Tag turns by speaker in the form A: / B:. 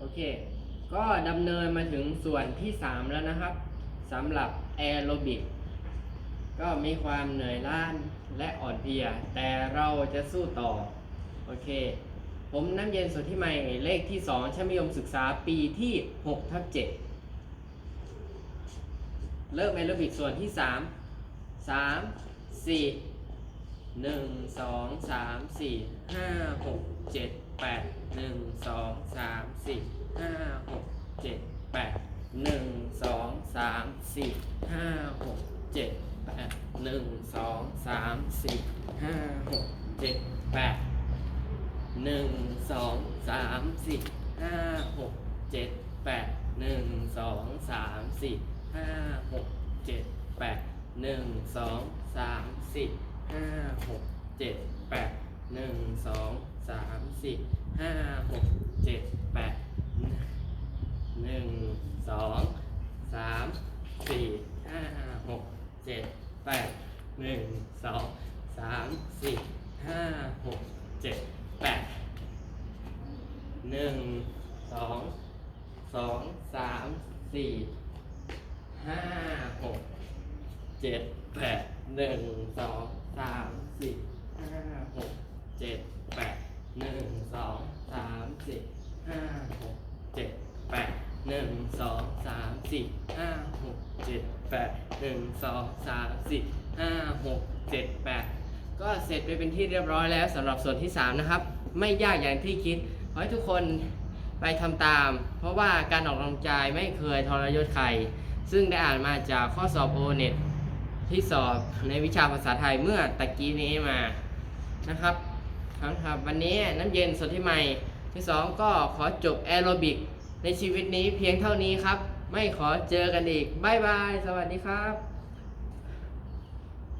A: โอเค ก็ดำเนินมาถึงส่วนที่ 3 แล้วนะครับสำหรับแอโรบิกก็มีความเหนื่อยล้าและอ่อนเพลีย แต่เราจะสู้ต่อ โอเค ผมน้ำเย็นสุดที่ใหม่เลขที่ 2ชั้นมัธยมศึกษาปีที่6ทับ7เริ่มแอโรบิกส่วนที่ 3 3 4 1 2 3 4 5 6 7 แปดหนึ่งสองสามสี่ห้าหกเจ็ดแปดหนึ่งสองสามสี่ห้าหกเจ็ดแปดหนึ่งสองสามสี่ห้าหกเจ็ดแปดหนึ่งสองสามสี่ห้าหกเจ็ดแปดหนึ่งสองสามสี่ห้าหกเจ็ดแปดหนึ่งสองสามสี่ห้าหกเจ็ดแปด หนึ่งสองสามสี่ห้าหกเจ็ดแปดหนึ่งสองสามสี่ห้าหกเจ็ดแปดหนึ่งสองสามสี่ห้าหกเจ็ดแปดหนึ่งสองสองสามสี่ห้าหกเจ็ดแปดหนึ่งสองสามสี่ห้าหกเจ็ดแปดหนึ่งสองสามสี่ ห้าหกเจ็ดแปดหนึ่งสองสามสี่ห้าหกเจ็ดแปดหนึ่งสองสามสี่ห้าหกเจ็ดแปดก็เสร็จไปเป็นที่เรียบร้อยแล้วสำหรับส่วนที่ 3 นะครับ ไม่ยากอย่างที่คิด ขอให้ทุกคนไปทำตาม เพราะว่าการออกกำลังกายไม่เคยทรยศใคร ซึ่งได้อ่านมาจากข้อสอบโอเน็ตที่สอบในวิชาภาษาไทยเมื่อตะกี้นี้มานะครับครับครับวันนี้น้ำเย็นสดที่ใหม่ ที่สองก็ขอจบแอโรบิกในชีวิตนี้เพียงเท่านี้ครับ ไม่ขอเจอกันอีกบายบาย สวัสดีครับ